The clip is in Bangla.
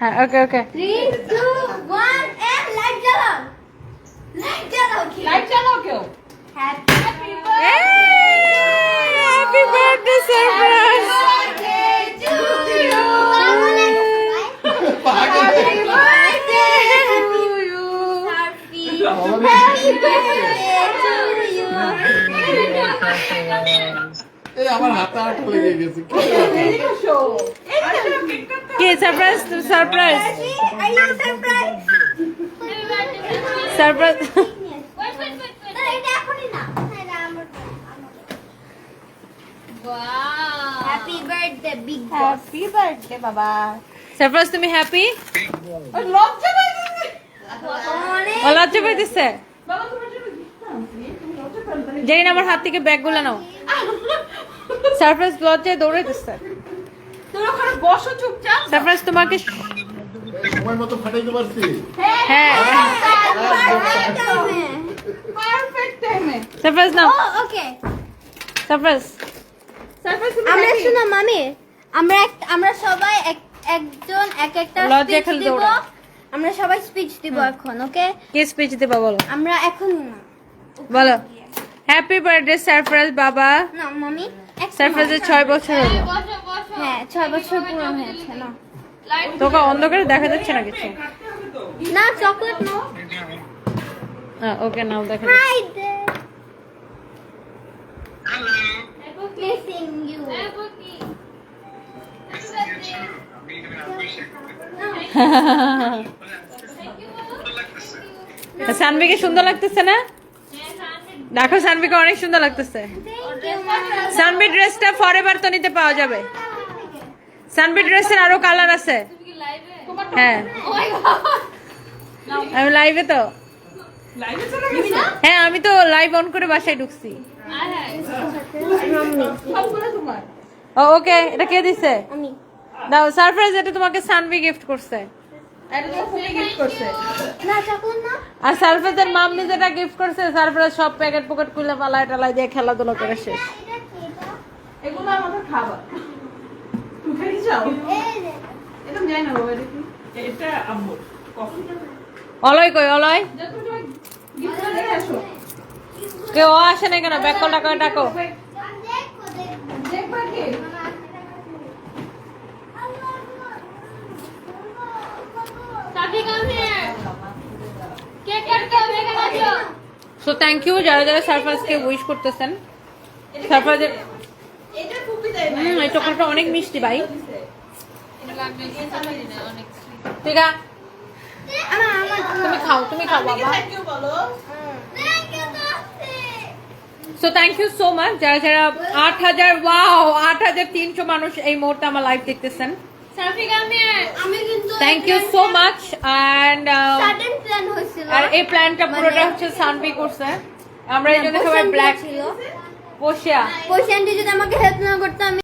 হ্যাঁ okay okay three two one and light জ্বালাও লাইট জ্বালাও কি লাইট চালাও কেউ happy happy birthday surprise to you happy birthday এই আমার হাতে আটা লেগে গেছে। কি surprise surprise surprise. Happy birthday বাবা। সারপ্রাইজ তুমি হ্যাপি লজ্জা পাইতেছে। লজ্জা পাইতেছে? জানি আমার হাত থেকে ব্যাগগুলো নাও। সারপ্রাইজ লজ্জায় দৌড়াইতেছে তুমি ওখানে বসো চুপচাপ। সারপ্রাইজ তোমাকে সময় মতো ফাটাইতে পারছি। হ্যাঁ। পারফেক্ট টাইমে সারপ্রাইজ নাও। okay. সারপ্রাইজ। সারপ্রাইজ তুমি আমরা? শোনো মামি। আমরা এক আমরা সবাই এক একজন এক একটা লজ্জা স্পিচ খালি দিব। দৌড়া। আমরা সবাই স্পিচ দিব এখন ওকে? কি স্পিচ দিবা বলো? আমরা এখন না। বলো। হ্যাপি বার্থডে সারপ্রাইজ বাবা। না মামি। সারপ্রাইজের ছয় বছর হলো। হ্যাঁ ছয় বছর পুরো হয়েছে না। তোকে অন্ধকারে দেখা যাচ্ছে না কিছু? না চকলেট নো ওকে নাও দেখা হাই Missing you. সানভিকে সুন্দর লাগতেছে না? দেখো সানভিকে অনেক সুন্দর লাগতেছে। সানভি ড্রেসটা ফরএভার তো নিতে পাওয়া যাবে। সানবি ড্রেসের আরও কালার আছে। হ্যাঁ। আমি লাইভে তো। হ্যাঁ আমি তো লাইভ অন করে বাসায় ঢুকছি। ওকে এটা কে দিছে? দাও সারপ্রাইজ এটা তোমাকে সানবি গিফট করছে। আর মাম্মি যেটা গিফট করছে সব প্যাকেট পকেট খুলে পালায় টালায় দিয়ে খেলাধুলা করে শেষ? এগুলো আমাদের খাবার। অলয় কই অলয়? কেউ আসে না কেন? ব্যাক কল ডাকো ডাকো দেখো, দেখো। দেখবা কি সো থ্যাংক ইউ যারা যারা সারপ্রাইজকে উইশ করতেছেন। হুম, এই চকলেটটা অনেক মিষ্টি ভাই। ঠিক আছে তুমি খাও তুমি খাও, বাবা. So thank you so much যারা যারা আট হাজার ওয়াও আট হাজার তিনশো মানুষ এই মুহূর্তে আমার লাইভ দেখতেছেন। Thank you so much and আর এই প্ল্যানটা পুরোটা হচ্ছে সানভি করছে। আমরা এই জন্য সবাই ব্ল্যাক ছিল। বসিয়া পয়সা যদি আমাকে হেল্প না করতো আমি